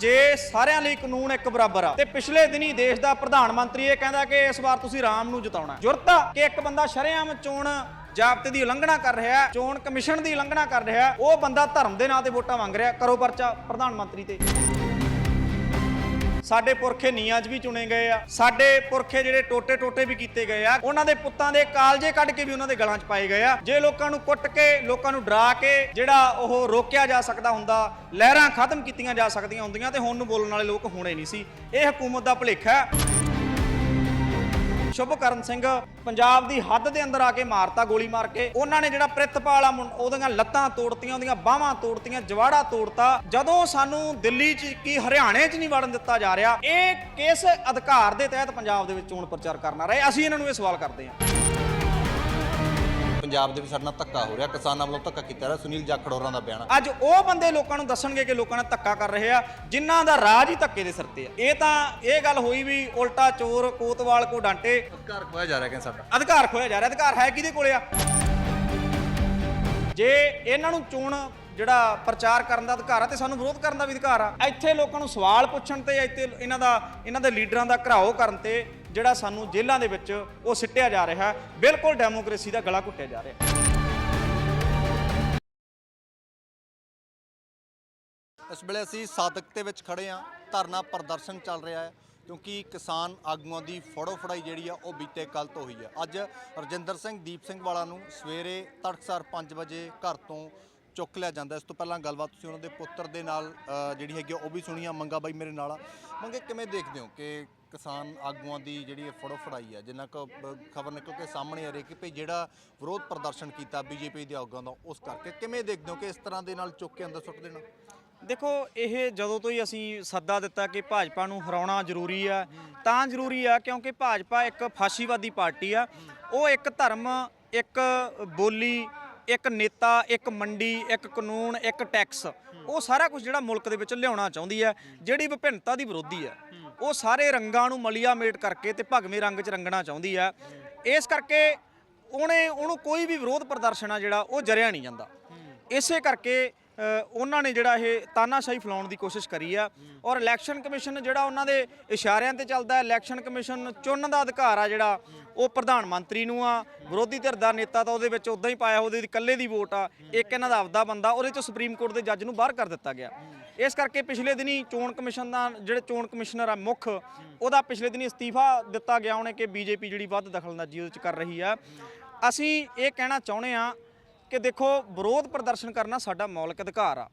ਜੇ ਸਾਰਿਆਂ ਲਈ ਕਾਨੂੰਨ ਇੱਕ ਬਰਾਬਰ ਆ, ਤੇ ਪਿਛਲੇ ਦਿਨੀ ਦੇਸ਼ ਦਾ ਪ੍ਰਧਾਨ ਮੰਤਰੀ ਇਹ ਕਹਿੰਦਾ ਕਿ ਇਸ ਵਾਰ ਤੁਸੀਂ ਰਾਮ ਨੂੰ ਜਿਤਾਉਣਾ ਜੁਰਤ ਕਿ ਇੱਕ ਬੰਦਾ ਸ਼ਰੇਆਮ ਚੋਣ ਜਾਬਤੇ ਦੀ ਉਲੰਘਣਾ ਕਰ ਰਿਹਾ ਚੋਣ ਕਮਿਸ਼ਨ ਦੀ ਉਲੰਘਣਾ ਕਰ ਰਿਹਾ ਉਹ ਬੰਦਾ ਧਰਮ ਦੇ ਨਾਂ ਤੇ ਵੋਟਾਂ ਮੰਗ ਰਿਹਾ ਕਰੋ ਪਰਚਾ ਪ੍ਰਧਾਨ ਮੰਤਰੀ ਤੇ। ਸਾਡੇ ਪੁਰਖੇ ਨੀਆਂ 'ਚ ਵੀ ਚੁਣੇ ਗਏ ਆ। ਸਾਡੇ ਪੁਰਖੇ ਜਿਹੜੇ ਟੋਟੇ ਟੋਟੇ ਵੀ ਕੀਤੇ ਗਏ ਆ। ਉਹਨਾਂ ਦੇ ਪੁੱਤਾਂ ਦੇ ਕਾਲਜੇ ਕੱਢ ਕੇ ਵੀ ਉਹਨਾਂ ਦੇ ਗਲਾਂ 'ਚ ਪਾਏ ਗਏ ਆ। ਜੇ ਲੋਕਾਂ ਨੂੰ ਕੁੱਟ ਕੇ, ਲੋਕਾਂ ਨੂੰ ਡਰਾ ਕੇ ਜਿਹੜਾ ਉਹ ਰੋਕਿਆ ਜਾ ਸਕਦਾ ਹੁੰਦਾ, ਲਹਿਰਾਂ ਖਤਮ ਕੀਤੀਆਂ ਜਾ ਸਕਦੀਆਂ ਹੁੰਦੀਆਂ ਤੇ ਹੁਣ ਨੂੰ ਬੋਲਣ ਵਾਲੇ ਲੋਕ ਹੋਣੇ ਨਹੀਂ ਸੀ। ਇਹ ਹਕੂਮਤ ਦਾ ਭੁਲੇਖਾ ਹੈ। ਸ਼ੁਭਕਰਨ ਸਿੰਘ ਪੰਜਾਬ ਦੀ ਹੱਦ ਦੇ ਅੰਦਰ ਆ ਕੇ ਮਾਰਤਾ ਗੋਲੀ ਮਾਰ ਕੇ। ਉਹਨਾਂ ਨੇ ਜਿਹੜਾ ਪ੍ਰਿਤਪਾਲ ਆ ਉਹਦੀਆਂ ਲੱਤਾਂ ਤੋੜਤੀਆਂ, ਉਹਦੀਆਂ ਬਾਹਾਂ ਤੋੜਤੀਆਂ, ਜਵਾੜਾ ਤੋੜਤਾ। ਜਦੋਂ ਸਾਨੂੰ ਦਿੱਲੀ 'ਚ ਕੀ ਹਰਿਆਣੇ 'ਚ ਨਹੀਂ ਵੜਨ ਦਿੱਤਾ ਜਾ ਰਿਹਾ, ਇਹ ਕਿਸ ਅਧਿਕਾਰ ਦੇ ਤਹਿਤ ਪੰਜਾਬ ਦੇ ਵਿੱਚ ਚੋਣ ਪ੍ਰਚਾਰ ਕਰਨਾ ਰਹੇ? ਅਸੀਂ ਇਹਨਾਂ ਨੂੰ ਇਹ ਸਵਾਲ ਕਰਦੇ ਹਾਂ। ਪੰਜਾਬ ਦੇ ਵੀ ਸਾਡੇ ਨਾਲ ਧੱਕਾ ਹੋ ਰਿਹਾ ਕਿਸਾਨਾਂ ਵੱਲੋਂ ਧੱਕਾ ਕੀਤਾ ਰਿਹਾ ਸੁਨੀਲ ਜਾਖੜ ਹੋਰਾਂ ਦਾ ਬਿਆਨ ਅੱਜ ਉਹ ਬੰਦੇ ਲੋਕਾਂ ਨੂੰ ਦੱਸਣਗੇ ਕਿ ਲੋਕਾਂ ਨਾਲ ਧੱਕਾ ਕਰ ਰਹੇ ਆ ਜਿਨ੍ਹਾਂ ਦਾ ਰਾਜ ਹੀ ਧੱਕੇ ਦੇ ਸਿਰ ਤੇ ਆ। ਇਹ ਤਾਂ ਇਹ ਗੱਲ ਹੋਈ ਵੀ ਉਲਟਾ ਚੋਰ ਕੋਤਵਾਲ ਕੋ ਡਾਂਟੇ ਅਧਿਕਾਰ ਖੋਇਆ ਜਾ ਰਿਹਾ ਕਿ ਸਾਡਾ? ਅਧਿਕਾਰ ਖੋਇਆ ਜਾ ਰਿਹਾ ਅਧਿਕਾਰ ਹੈ ਕਿਹਦੇ ਕੋਲੇ ਆ? ਜੇ ਇਹਨਾਂ ਨੂੰ ਚੋਣ ਜਿਹੜਾ ਪ੍ਰਚਾਰ ਕਰਨ ਦਾ ਅਧਿਕਾਰ ਆ ਤੇ ਸਾਨੂੰ ਵਿਰੋਧ ਕਰਨ ਦਾ ਵੀ ਅਧਿਕਾਰ ਆ। ਇੱਥੇ ਲੋਕਾਂ ਨੂੰ ਸਵਾਲ ਪੁੱਛਣ ਤੇ ਇੱਥੇ ਇਹਨਾਂ ਦਾ ਇਹਨਾਂ ਦੇ ਲੀਡਰਾਂ ਦਾ ਘਰਾਓ ਕਰਨ ਤੇ ਜਿਹੜਾ ਸਾਨੂੰ ਜੇਲ੍ਹਾਂ ਦੇ ਵਿੱਚ ਉਹ ਸਿੱਟਿਆ ਜਾ ਰਿਹਾ ਬਿਲਕੁਲ ਡੈਮੋਕ੍ਰੇਸੀ ਦਾ ਗਲਾ ਘੁੱਟਿਆ ਜਾ ਰਿਹਾ ਇਸ ਵੇਲੇ ਅਸੀਂ ਸਾਦਕ ਦੇ ਵਿੱਚ ਖੜੇ ਆ ਧਰਨਾ ਪ੍ਰਦਰਸ਼ਨ ਚੱਲ ਰਿਹਾ ਹੈ ਕਿਉਂਕਿ ਕਿਸਾਨ ਆਗੂਆਂ ਦੀ ਫੜੋ ਫੜਾਈ ਜਿਹੜੀ ਆ, ਉਹ ਬੀਤੇ ਕੱਲ ਤੋਂ ਹੋਈ ਆ। ਅੱਜ ਰਜਿੰਦਰ ਸਿੰਘ, ਦੀਪ ਸਿੰਘ ਵਾਲਾ ਨੂੰ ਸਵੇਰੇ ਤੜਕਸਾਰ 5 ਵਜੇ ਘਰ ਤੋਂ ਚੁੱਕ ਲਿਆ ਜਾਂਦਾ ਇਸ ਤੋਂ ਪਹਿਲਾਂ ਗੱਲਬਾਤ ਤੁਸੀਂ ਉਹਨਾਂ ਦੇ ਪੁੱਤਰ ਦੇ ਨਾਲ ਜਿਹੜੀ ਹੈਗੀ ਆ, ਉਹ ਵੀ ਸੁਣੀ ਆ, ਮੰਗਾ ਬਾਈ ਮੇਰੇ ਨਾਲ ਆ। ਮੰਗੇ, ਕਿਵੇਂ ਦੇਖਦੇ ਹੋ ਕਿ ਕਿਸਾਨ ਆਗੂਆਂ ਦੀ ਜਿਹੜੀ ਇਹ ਫੜੋ ਫੜਾਈ ਆ, ਜਿੰਨਾ ਕੁ ਖਬਰ ਨਿਕਲ ਕੇ ਸਾਹਮਣੇ ਆ ਰਹੀ ਕਿ ਭਈ ਜਿਹੜਾ ਵਿਰੋਧ ਪ੍ਰਦਰਸ਼ਨ ਕੀਤਾ ਬੀਜੇਪੀ ਦੇ ਆਗੂਆਂ ਦਾ, ਉਸ ਕਰਕੇ ਕਿਵੇਂ ਦੇਖਦੇ ਹੋ ਕਿ ਇਸ ਤਰ੍ਹਾਂ ਦੇ ਨਾਲ ਚੁੱਕ ਕੇ ਅੰਦਰ ਸੁੱਟ ਦੇਣਾ? ਦੇਖੋ, ਇਹ ਜਦੋਂ ਤੋਂ ਹੀ ਅਸੀਂ ਸੱਦਾ ਦਿੱਤਾ ਕਿ ਭਾਜਪਾ ਨੂੰ ਹਰਾਉਣਾ ਜ਼ਰੂਰੀ ਆ, ਤਾਂ ਜ਼ਰੂਰੀ ਆ, ਕਿਉਂਕਿ ਭਾਜਪਾ ਇੱਕ ਫਾਸ਼ੀਵਾਦੀ ਪਾਰਟੀ ਆ। ਉਹ ਇੱਕ ਧਰਮ, ਇੱਕ ਬੋਲੀ ਇੱਕ ਨੇਤਾ, ਇੱਕ ਮੰਡੀ, ਇੱਕ ਕਾਨੂੰਨ, ਇੱਕ ਟੈਕਸ, ਉਹ ਸਾਰਾ ਕੁਝ ਜਿਹੜਾ ਮੁਲਕ ਦੇ ਵਿੱਚ ਲਿਆਉਣਾ ਚਾਹੁੰਦੀ ਹੈ, ਜਿਹੜੀ ਵਿਭਿੰਨਤਾ ਦੀ ਵਿਰੋਧੀ ਹੈ, ਉਹ ਸਾਰੇ ਰੰਗਾਂ ਨੂੰ ਮਲੀਆ ਮੇਟ ਕਰਕੇ ਤੇ ਭਗਵੇਂ ਰੰਗ 'ਚ ਰੰਗਣਾ ਚਾਹੁੰਦੀ ਹੈ। ਇਸ ਕਰਕੇ ਉਹਨੇ, ਉਹਨੂੰ ਕੋਈ ਵੀ ਵਿਰੋਧ ਪ੍ਰਦਰਸ਼ਨ ਆ ਜਿਹੜਾ, ਉਹ ਜਰਿਆ ਨਹੀਂ ਜਾਂਦਾ। ਇਸੇ ਕਰਕੇ ਉਹਨਾਂ ਨੇ ਜਿਹੜਾ ਇਹ ਤਾਨਾਸ਼ਾਹੀ ਫਲਾਉਣ ਦੀ ਕੋਸ਼ਿਸ਼ ਕਰੀ ਆ। ਔਰ ਇਲੈਕਸ਼ਨ ਕਮਿਸ਼ਨ ਜਿਹੜਾ ਉਹਨਾਂ ਦੇ ਇਸ਼ਾਰਿਆਂ ਤੇ ਚੱਲਦਾ ਹੈ, ਇਲੈਕਸ਼ਨ ਕਮਿਸ਼ਨ ਚੁਣਨ ਦਾ ਅਧਿਕਾਰ ਆ ਜਿਹੜਾ, ਉਹ ਪ੍ਰਧਾਨ ਮੰਤਰੀ ਨੂੰ ਆ। ਵਿਰੋਧੀ ਧਿਰ ਦਾ ਨੇਤਾ ਤਾਂ ਉਹਦੇ ਵਿੱਚ ਉਦਾਂ ਹੀ ਪਾਇਆ, ਉਹਦੇ ਇਕੱਲੇ ਦੀ ਵੋਟ ਆ। ਇੱਕ ਇਹਨਾਂ ਦਾ ਆਪਦਾ ਬੰਦਾ, ਉਹਦੇ ਚੋਂ ਸੁਪਰੀਮ ਕੋਰਟ ਦੇ ਜੱਜ ਨੂੰ ਬਾਹਰ ਕਰ ਦਿੱਤਾ ਗਿਆ। ਇਸ ਕਰਕੇ ਪਿਛਲੇ ਦਿਨੀ ਚੋਣ ਕਮਿਸ਼ਨ ਦਾ, ਜਿਹੜੇ ਚੋਣ ਕਮਿਸ਼ਨਰ ਆ ਮੁੱਖ, ਉਹਦਾ ਪਿਛਲੇ ਦਿਨੀ ਅਸਤੀਫਾ ਦਿੱਤਾ ਗਿਆ। ਉਹਨੇ ਕਿ ਬੀਜੇਪੀ ਜਿਹੜੀ ਵੱਧ ਦਖਲਅੰਦਾਜ਼ੀ ਉਹਦੇ ਚ ਕਰ ਰਹੀ ਆ। ਅਸੀਂ ਇਹ ਕਹਿਣਾ ਚਾਹੁੰਦੇ ਆ ਕਿ ਦੇਖੋ ਵਿਰੋਧ ਪ੍ਰਦਰਸ਼ਨ ਕਰਨਾ ਸਾਡਾ ਮੌਲਿਕ ਅਧਿਕਾਰ ਆ।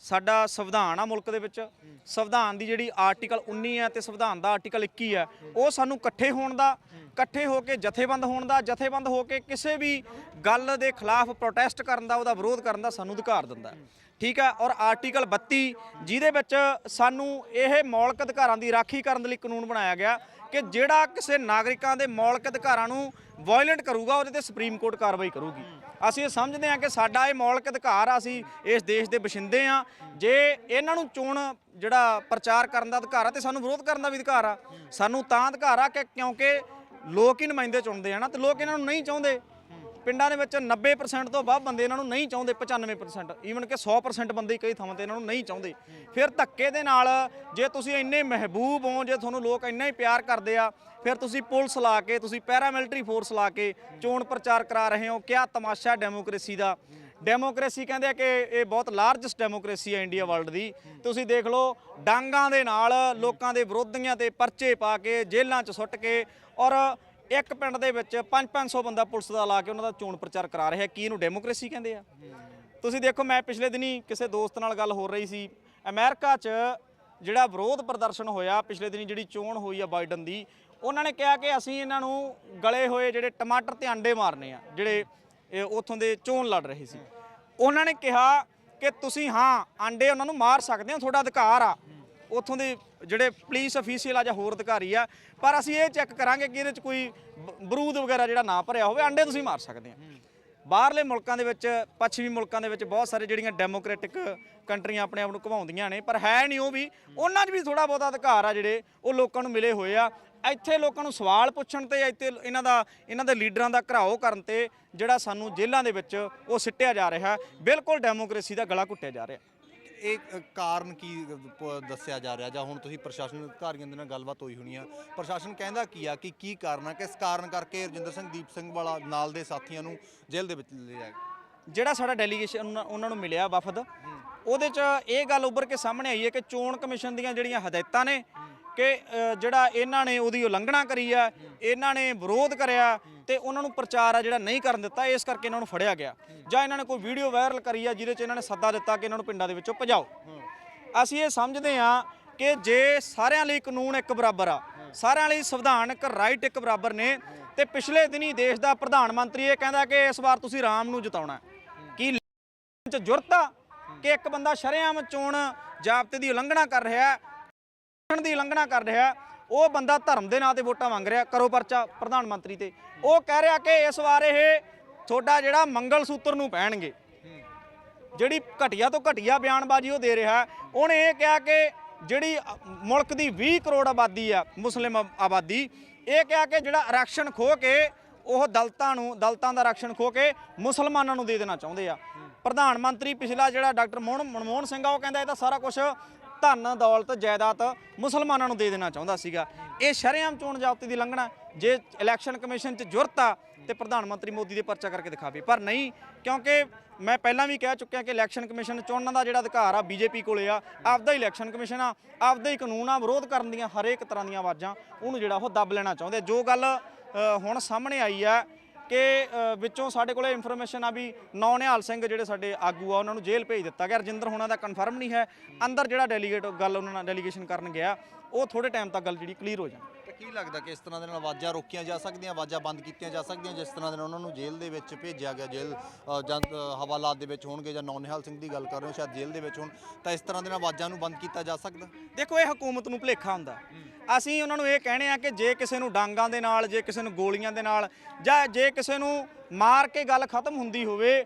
ਸਾਡਾ ਸੰਵਿਧਾਨ ਆ ਮੁਲਕ ਦੇ ਵਿੱਚ। ਸੰਵਿਧਾਨ ਦੀ ਜਿਹੜੀ ਆਰਟੀਕਲ 19 ਹੈ ਤੇ ਸੰਵਿਧਾਨ ਦਾ ਆਰਟੀਕਲ 21 ਹੈ, ਉਹ ਸਾਨੂੰ ਇਕੱਠੇ ਹੋਣ ਦਾ ਇਕੱਠੇ ਹੋ ਕੇ ਜਥੇਬੰਦ ਹੋਣ ਦਾ, ਜਥੇਬੰਦ ਹੋ ਕੇ ਕਿਸੇ ਵੀ ਗੱਲ ਦੇ ਖਿਲਾਫ ਪ੍ਰੋਟੈਸਟ ਕਰਨ ਦਾ, ਉਹਦਾ ਵਿਰੋਧ ਕਰਨ ਦਾ ਸਾਨੂੰ ਅਧਿਕਾਰ ਦਿੰਦਾ ਠੀਕ ਹੈ ਔਰ ਆਰਟੀਕਲ 32 ਜਿਹਦੇ ਵਿੱਚ ਸਾਨੂੰ ਇਹ ਮੌਲਿਕ ਅਧਿਕਾਰਾਂ ਦੀ ਰਾਖੀ ਕਰਨ ਦੇ ਲਈ ਕਾਨੂੰਨ ਬਣਾਇਆ ਗਿਆ ਕਿ ਜਿਹੜਾ ਕਿਸੇ ਨਾਗਰਿਕਾਂ ਦੇ ਮੌਲਿਕ ਅਧਿਕਾਰਾਂ ਨੂੰ ਵਾਇਲੇਟ ਕਰੂਗਾ, ਉਹਦੇ ਤੇ ਸੁਪਰੀਮ ਕੋਰਟ ਕਾਰਵਾਈ ਕਰੂਗੀ। ਅਸੀਂ ਇਹ ਸਮਝਦੇ ਹਾਂ ਕਿ ਸਾਡਾ ਇਹ ਮੌਲਿਕ ਅਧਿਕਾਰ ਆ, ਅਸੀਂ ਇਸ ਦੇਸ਼ ਦੇ ਵਸਿੰਦੇ ਆ ਜੇ ਇਹਨਾਂ ਨੂੰ ਚੋਣ ਜਿਹੜਾ ਪ੍ਰਚਾਰ ਕਰਨ ਦਾ ਅਧਿਕਾਰ ਆ, ਤੇ ਸਾਨੂੰ ਵਿਰੋਧ ਕਰਨ ਦਾ ਵੀ ਅਧਿਕਾਰ ਆ। ਸਾਨੂੰ ਤਾਂ ਅਧਿਕਾਰ ਆ ਕਿ ਕਿਉਂਕਿ ਲੋਕ ਹੀ ਨੁਮਾਇੰਦੇ ਚੁਣਦੇ ਆ ਨਾ, ਤੇ ਲੋਕ ਇਹਨਾਂ ਨੂੰ ਨਹੀਂ ਚਾਹੁੰਦੇ। ਪਿੰਡਾਂ ਦੇ ਵਿੱਚ 90% ਤੋਂ ਵੱਧ ਬੰਦੇ ਇਹਨਾਂ ਨੂੰ ਨਹੀਂ ਚਾਹੁੰਦੇ 95% ਈਵਨ ਕਿ 100% ਬੰਦੇ ਕਈ ਥਾਵਾਂ ਤੇ ਇਹਨਾਂ ਨੂੰ ਨਹੀਂ ਚਾਹੁੰਦੇ। ਫਿਰ ਧੱਕੇ ਦੇ ਨਾਲ ਜੇ ਤੁਸੀਂ ਇੰਨੇ ਮਹਿਬੂਬ ਹੋ, ਜੇ ਤੁਹਾਨੂੰ ਲੋਕ ਇੰਨਾ ਹੀ ਪਿਆਰ ਕਰਦੇ ਆ, ਫਿਰ ਤੁਸੀਂ ਪੁਲਿਸ ਲਾ ਕੇ, ਤੁਸੀਂ ਪੈਰਾਮਿਲਟਰੀ ਫੋਰਸ ਲਾ ਕੇ ਚੋਣ ਪ੍ਰਚਾਰ ਕਰਾ ਰਹੇ ਹੋ। ਕਿਆ ਤਮਾਸ਼ਾ ਡੈਮੋਕ੍ਰੇਸੀ ਦਾ। ਡੈਮੋਕ੍ਰੇਸੀ ਕਹਿੰਦੇ ਆ ਕਿ ਇਹ ਬਹੁਤ ਲਾਰਜੈਸਟ ਡੈਮੋਕ੍ਰੇਸੀ ਹੈ ਇੰਡੀਆ ਵਰਲਡ ਦੀ। ਤੁਸੀਂ ਦੇਖ ਲਓ, ਡਾਂਗਾਂ ਦੇ ਨਾਲ ਲੋਕਾਂ ਦੇ ਵਿਰੋਧੀਆਂ ਤੇ ਪਰਚੇ ਪਾ ਕੇ ਜੇਲ੍ਹਾਂ 'ਚ ਸੁੱਟ ਕੇ ਔਰ ਇੱਕ ਪਿੰਡ ਦੇ ਵਿੱਚ 5-500 ਬੰਦਾ ਪੁਲਿਸ ਦਾ ਲਾ ਕੇ ਉਹਨਾਂ ਦਾ ਚੋਣ ਪ੍ਰਚਾਰ ਕਰਾ ਰਿਹਾ। ਕੀ ਇਹਨੂੰ ਡੈਮੋਕ੍ਰੇਸੀ ਕਹਿੰਦੇ ਆ? ਤੁਸੀਂ ਦੇਖੋ, ਮੈਂ ਪਿਛਲੇ ਦਿਨੀ ਕਿਸੇ ਦੋਸਤ ਨਾਲ ਗੱਲ ਹੋ ਰਹੀ ਸੀ। ਅਮਰੀਕਾ 'ਚ ਜਿਹੜਾ ਵਿਰੋਧ ਪ੍ਰਦਰਸ਼ਨ ਹੋਇਆ ਪਿਛਲੇ ਦਿਨੀ, ਜਿਹੜੀ ਚੋਣ ਹੋਈ ਆ ਬਾਈਡਨ ਦੀ, ਉਹਨਾਂ ਨੇ ਕਿਹਾ ਕਿ ਅਸੀਂ ਇਹਨਾਂ ਨੂੰ ਗਲੇ ਹੋਏ ਜਿਹੜੇ ਟਮਾਟਰ ਤੇ ਆਂਡੇ ਮਾਰਨੇ ਆ, ਜਿਹੜੇ ਇਹ ਉੱਥੋਂ ਦੇ ਚੋਣ ਲੜ ਰਹੇ ਸੀ। ਉਹਨਾਂ ਨੇ ਕਿਹਾ ਕਿ ਤੁਸੀਂ ਹਾਂ, ਆਂਡੇ ਉਹਨਾਂ ਨੂੰ ਮਾਰ ਸਕਦੇ ਹੋ, ਤੁਹਾਡਾ ਅਧਿਕਾਰ ਆ। ਉੱਥੋਂ ਦੇ ਜਿਹੜੇ ਪੁਲਿਸ ਅਫੀਸੀਅਲ ਆ ਜਾਂ ਹੋਰ ਅਧਿਕਾਰੀ ਆ, ਪਰ ਅਸੀਂ ਇਹ ਚੈੱਕ ਕਰਾਂਗੇ ਕਿ ਇਹਦੇ ਚ ਕੋਈ ਬਰੂਦ ਵਗੈਰਾ ਜਿਹੜਾ ਨਾ ਭਰਿਆ ਹੋਵੇ, ਆਂਡੇ ਤੁਸੀਂ ਮਾਰ ਸਕਦੇ ਆ ਬਾਹਰਲੇ ਮੁਲਕਾਂ ਦੇ ਵਿੱਚ, ਪੱਛਮੀ ਮੁਲਕਾਂ ਦੇ ਵਿੱਚ ਬਹੁਤ ਸਾਰੇ ਜਿਹੜੀਆਂ ਡੈਮੋਕ੍ਰੈਟਿਕ ਕੰਟਰੀਆਂ ਆਪਣੇ ਆਪ ਨੂੰ ਘਵਾਉਂਦੀਆਂ ਨੇ, ਪਰ ਹੈ ਨਹੀਂ ਉਹ ਵੀ। ਉਹਨਾਂ 'ਚ ਵੀ ਥੋੜਾ ਬਹੁਤਾ ਅਧਿਕਾਰ ਆ ਜਿਹੜੇ ਉਹ ਲੋਕਾਂ ਨੂੰ ਮਿਲੇ ਹੋਏ ਆ। ਇੱਥੇ ਲੋਕਾਂ ਨੂੰ ਸਵਾਲ ਪੁੱਛਣ ਤੇ ਇੱਥੇ ਇਹਨਾਂ ਦਾ ਇਹਨਾਂ ਦੇ ਲੀਡਰਾਂ ਦਾ ਘਰਾਓ ਕਰਨ ਤੇ ਜਿਹੜਾ ਸਾਨੂੰ ਜੇਲ੍ਹਾਂ ਦੇ ਵਿੱਚ ਉਹ ਸਿੱਟਿਆ ਜਾ ਰਿਹਾ ਬਿਲਕੁਲ ਡੈਮੋਕ੍ਰੇਸੀ ਦਾ ਗਲਾ ਘੁੱਟਿਆ ਜਾ ਰਿਹਾ। ਇਹ ਕਾਰਨ ਕੀ ਦੱਸਿਆ ਜਾ ਰਿਹਾ? ਜਾਂ ਹੁਣ ਤੁਸੀਂ ਪ੍ਰਸ਼ਾਸਨ ਅਧਿਕਾਰੀਆਂ ਦੇ ਨਾਲ ਗੱਲਬਾਤ ਹੋਈ ਹੋਣੀ ਆ। ਪ੍ਰਸ਼ਾਸਨ ਕਹਿੰਦਾ ਕੀ ਆ ਕਿ ਕੀ ਕਾਰਨ ਆ? ਕਿਸ ਕਾਰਨ ਕਰਕੇ ਰਜਿੰਦਰ ਸਿੰਘ ਦੀਪ ਸਿੰਘ ਵਾਲਾ ਨਾਲ ਦੇ ਸਾਥੀਆਂ ਨੂੰ ਜੇਲ੍ਹ ਦੇ ਵਿੱਚ ਲਿਆ ਜਿਹੜਾ ਸਾਡਾ ਡੈਲੀਗੇਸ਼ਨ ਉਹਨਾਂ ਨੂੰ ਮਿਲਿਆ ਵਫਦ ਉਹਦੇ 'ਚ ਇਹ ਗੱਲ ਉੱਭਰ ਕੇ ਸਾਹਮਣੇ ਆਈ ਹੈ ਕਿ ਚੋਣ ਕਮਿਸ਼ਨ ਦੀਆਂ ਜਿਹੜੀਆਂ ਹਦਾਇਤਾਂ ਨੇ ਕਿ ਜਿਹੜਾ ਇਹਨਾਂ ਨੇ ਉਹਦੀ ਉਲੰਘਣਾ ਕਰੀ ਆ, ਇਹਨਾਂ ਨੇ ਵਿਰੋਧ ਕਰਿਆ ਤੇ ਉਹਨਾਂ ਨੂੰ ਪ੍ਰਚਾਰ ਆ ਜਿਹੜਾ ਨਹੀਂ ਕਰਨ ਦਿੱਤਾ, ਇਸ ਕਰਕੇ ਇਹਨਾਂ ਨੂੰ ਫੜਿਆ ਗਿਆ। ਜਾਂ ਇਹਨਾਂ ਨੇ ਕੋਈ ਵੀਡੀਓ ਵਾਇਰਲ ਕਰੀ ਆ ਜਿਹਦੇ 'ਚ ਇਹਨਾਂ ਨੇ ਸੱਦਾ ਦਿੱਤਾ ਕਿ ਇਹਨਾਂ ਨੂੰ ਪਿੰਡਾਂ ਦੇ ਵਿੱਚੋਂ ਭਜਾਓ। ਅਸੀਂ ਇਹ ਸਮਝਦੇ ਹਾਂ ਕਿ ਜੇ ਸਾਰਿਆਂ ਲਈ ਕਾਨੂੰਨ ਇੱਕ ਬਰਾਬਰ ਆ, ਸਾਰਿਆਂ ਲਈ ਸੰਵਿਧਾਨਕ ਰਾਈਟ ਇੱਕ ਬਰਾਬਰ ਨੇ, ਤੇ ਪਿਛਲੇ ਦਿਨੀ ਦੇਸ਼ ਦਾ ਪ੍ਰਧਾਨ ਮੰਤਰੀ ਇਹ ਕਹਿੰਦਾ ਕਿ ਇਸ ਵਾਰ ਤੁਸੀਂ ਰਾਮ ਨੂੰ ਜਿਤਾਉਣਾ ਹੈ। ਕੀ ਚ ਜੁਰਤ ਆ ਕਿ ਇੱਕ ਬੰਦਾ ਸ਼ਰੇਆਮ ਚੋਣ ਜਾਬਤੇ ਦੀ ਉਲੰਘਣਾ ਕਰ ਰਿਹਾ ਹੈ ਦੀ ਉਲੰਘਣਾ ਕਰ ਰਿਹਾ ਉਹ ਬੰਦਾ ਧਰਮ ਦੇ ਨਾਂ ਤੇ ਵੋਟਾਂ ਮੰਗ ਰਿਹਾ। ਕਰੋ ਪਰਚਾ ਪ੍ਰਧਾਨ ਮੰਤਰੀ ਤੇ। ਉਹ ਕਹਿ ਰਿਹਾ ਕਿ ਇਸ ਵਾਰ ਇਹ ਤੁਹਾਡਾ ਜਿਹੜਾ ਮੰਗਲ ਸੂਤਰ ਨੂੰ ਪਹਿਣਗੇ ਜਿਹੜੀ ਘਟੀਆ ਤੋਂ ਘਟੀਆ ਬਿਆਨਬਾਜ਼ੀ ਉਹ ਦੇ ਰਿਹਾ ਉਹਨੇ ਇਹ ਕਿਹਾ ਕਿ ਜਿਹੜੀ ਮੁਲਕ ਦੀ 20 ਕਰੋੜ ਆਬਾਦੀ ਆ, ਮੁਸਲਿਮ ਆਬਾਦੀ, ਇਹ ਕਿਹਾ ਕਿ ਜਿਹੜਾ ਆਰਕਸ਼ਣ ਖੋ ਕੇ ਉਹ ਦਲਤਾਂ ਨੂੰ, ਦਲਤਾਂ ਦਾ ਆਰਕਸ਼ਣ ਖੋ ਕੇ ਮੁਸਲਮਾਨਾਂ ਨੂੰ ਦੇ ਦੇਣਾ ਚਾਹੁੰਦੇ ਆ। ਪ੍ਰਧਾਨ ਮੰਤਰੀ ਪਿਛਲਾ ਜਿਹੜਾ ਡਾਕਟਰ ਮੋਹਨ ਮਨਮੋਹਨ ਸਿੰਘ ਆ, ਉਹ ਕਹਿੰਦਾ ਇਹ ਤਾਂ ਸਾਰਾ ਕੁਝ ਧਨ ਦੌਲਤ ਜਾਇਦਾਦ ਮੁਸਲਮਾਨਾਂ ਨੂੰ ਦੇ ਦੇਣਾ ਚਾਹੁੰਦਾ ਸੀਗਾ। ਇਹ ਸ਼ਰੇਆਮ ਚੋਣ ਜ਼ਾਬਤੇ ਦੀ ਲੰਘਣਾ, ਜੇ ਇਲੈਕਸ਼ਨ ਕਮਿਸ਼ਨ 'ਚ ਜੁਰਤ ਆ ਤੇ ਪ੍ਰਧਾਨ ਮੰਤਰੀ ਮੋਦੀ ਦੇ ਪਰਚਾ ਕਰਕੇ ਦਿਖਾਵੇ। ਪਰ ਨਹੀਂ, ਕਿਉਂਕਿ ਮੈਂ ਪਹਿਲਾਂ ਵੀ ਕਹਿ ਚੁੱਕਿਆ ਕਿ ਇਲੈਕਸ਼ਨ ਕਮਿਸ਼ਨ ਚੁਣਨ ਦਾ ਜਿਹੜਾ ਅਧਿਕਾਰ ਆ ਬੀਜੇਪੀ ਕੋਲੇ ਆ, ਆਪਦਾ ਹੀ ਇਲੈਕਸ਼ਨ ਕਮਿਸ਼ਨ ਆ, ਆਪਦਾ ਹੀ ਕਾਨੂੰਨ ਆ, ਵਿਰੋਧ ਕਰਨ ਦੀਆਂ ਹਰੇਕ ਤਰ੍ਹਾਂ ਦੀਆਂ ਆਵਾਜ਼ਾਂ, ਉਹਨੂੰ ਜਿਹੜਾ ਉਹ ਦੱਬ ਲੈਣਾ ਚਾਹੁੰਦੇ ਜੋ ਗੱਲ ਹੁਣ ਸਾਹਮਣੇ ਆਈ ਆ ਕਿ ਵਿੱਚੋਂ ਸਾਡੇ ਕੋਲੇ ਇਨਫੋਰਮੇਸ਼ਨ ਆ ਵੀ ਨੌ ਨਿਹਾਲ ਸਿੰਘ ਜਿਹੜੇ ਸਾਡੇ ਆਗੂ ਆ, ਉਹਨਾਂ ਨੂੰ ਜੇਲ੍ਹ ਭੇਜ ਦਿੱਤਾ ਗਿਆ। ਰਜਿੰਦਰ ਹੋਣਾ ਦਾ ਕਨਫਰਮ ਨਹੀਂ ਹੈ। ਅੰਦਰ ਜਿਹੜਾ ਡੈਲੀਗੇਟ ਗੱਲ ਉਹਨਾਂ ਨਾਲ ਡੈਲੀਗੇਸ਼ਨ ਕਰਨ ਗਿਆ, ਉਹ ਥੋੜੇ ਟਾਈਮ ਤੱਕ ਗੱਲ ਜਿਹੜੀ ਕਲੀਅਰ ਹੋ ਜਾਣੀ। ਕੀ ਲੱਗਦਾ ਕਿ ਇਸ ਤਰ੍ਹਾਂ ਦੇ ਨਾਲ ਆਵਾਜ਼ਾਂ ਰੋਕੀਆਂ ਜਾ ਸਕਦੀਆਂ ਆਵਾਜ਼ਾਂ ਬੰਦ ਕੀਤੀਆਂ ਜਾ ਸਕਦੀਆਂ ਜਿਸ ਤਰ੍ਹਾਂ ਦੇ ਨਾਲ ਉਹਨਾਂ ਨੂੰ ਜੇਲ੍ਹ ਦੇ ਵਿੱਚ ਭੇਜਿਆ ਗਿਆ ਜੇਲ੍ਹ ਅ, ਜਾਂ ਅ, ਹਵਾਲਾਤ ਦੇ ਵਿੱਚ ਹੋਣਗੇ ਜਾਂ ਨੌਨਿਹਾਲ ਸਿੰਘ ਦੀ ਗੱਲ ਕਰ ਰਹੇ ਹੋ ਸ਼ਾਇਦ ਜੇਲ੍ਹ ਦੇ ਵਿੱਚ ਹੋਣ ਤਾਂ ਇਸ ਤਰ੍ਹਾਂ ਦੇ ਨਾਲ ਆਵਾਜ਼ਾਂ ਨੂੰ ਬੰਦ ਕੀਤਾ ਜਾ ਸਕਦਾ? ਦੇਖੋ ਇਹ ਹਕੂਮਤ ਨੂੰ ਭੁਲੇਖਾ ਹੁੰਦਾ। ਅਸੀਂ ਉਹਨਾਂ ਨੂੰ ਇਹ ਕਹਿਣੇ ਆ ਕਿ ਜੇ ਕਿਸੇ ਨੂੰ ਡਾਂਗਾਂ ਦੇ ਨਾਲ ਜੇ ਕਿਸੇ ਨੂੰ ਗੋਲੀਆਂ ਦੇ ਨਾਲ ਜਾਂ ਜੇ ਕਿਸੇ ਨੂੰ ਮਾਰ ਕੇ ਗੱਲ ਖਤਮ ਹੁੰਦੀ ਹੋਵੇ